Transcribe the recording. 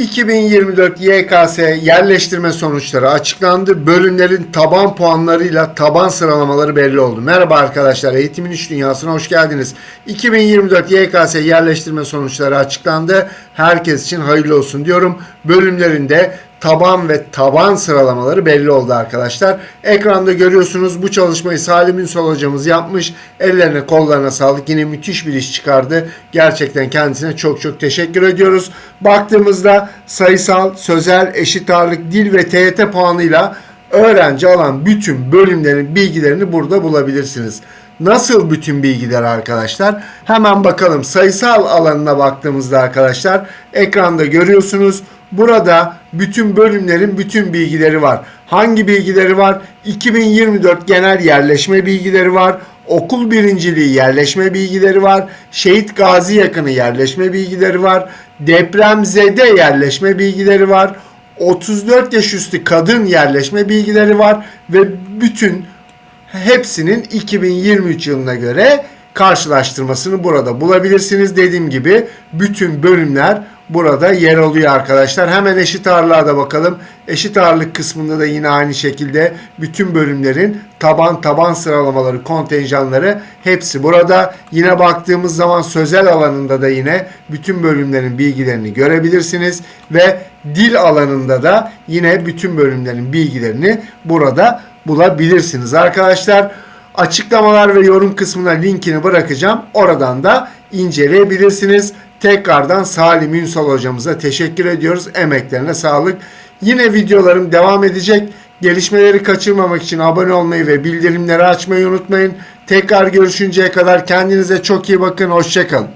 2024 YKS yerleştirme sonuçları açıklandı. Bölümlerin taban puanlarıyla taban sıralamaları belli oldu. Merhaba arkadaşlar, Eğitimin İş Dünyası'na hoş geldiniz. 2024 YKS yerleştirme sonuçları açıklandı. Herkes için hayırlı olsun diyorum. Bölümlerinde taban ve taban sıralamaları belli oldu arkadaşlar. Ekranda görüyorsunuz bu çalışmayı Salim Ünsal hocamız yapmış. Ellerine kollarına sağlık. Yine müthiş bir iş çıkardı. Gerçekten kendisine çok çok teşekkür ediyoruz. Baktığımızda sayısal, sözel, eşit ağırlık, dil ve TYT puanıyla öğrenci alan bütün bölümlerin bilgilerini burada bulabilirsiniz. Nasıl bütün bilgiler arkadaşlar? Hemen bakalım sayısal alanına baktığımızda arkadaşlar ekranda görüyorsunuz. Burada bütün bölümlerin bütün bilgileri var. Hangi bilgileri var? 2024 genel yerleşme bilgileri var. Okul birinciliği yerleşme bilgileri var. Şehit Gazi yakını yerleşme bilgileri var. Depremzede yerleşme bilgileri var. 34 yaş üstü kadın yerleşme bilgileri var ve bütün hepsinin 2023 yılına göre karşılaştırmasını burada bulabilirsiniz. Dediğim gibi bütün bölümler burada yer alıyor arkadaşlar. Hemen eşit ağırlığa da bakalım. Eşit ağırlık kısmında da yine aynı şekilde bütün bölümlerin taban taban sıralamaları, kontenjanları hepsi burada. Yine baktığımız zaman sözel alanında da yine bütün bölümlerin bilgilerini görebilirsiniz ve dil alanında da yine bütün bölümlerin bilgilerini burada bulabilirsiniz arkadaşlar. Açıklamalar ve yorum kısmına linkini bırakacağım. Oradan da inceleyebilirsiniz. Tekrardan Salim Ünsal hocamıza teşekkür ediyoruz. Emeklerine sağlık. Yine videolarım devam edecek. Gelişmeleri kaçırmamak için abone olmayı ve bildirimleri açmayı unutmayın. Tekrar görüşünceye kadar kendinize çok iyi bakın. Hoşçakalın.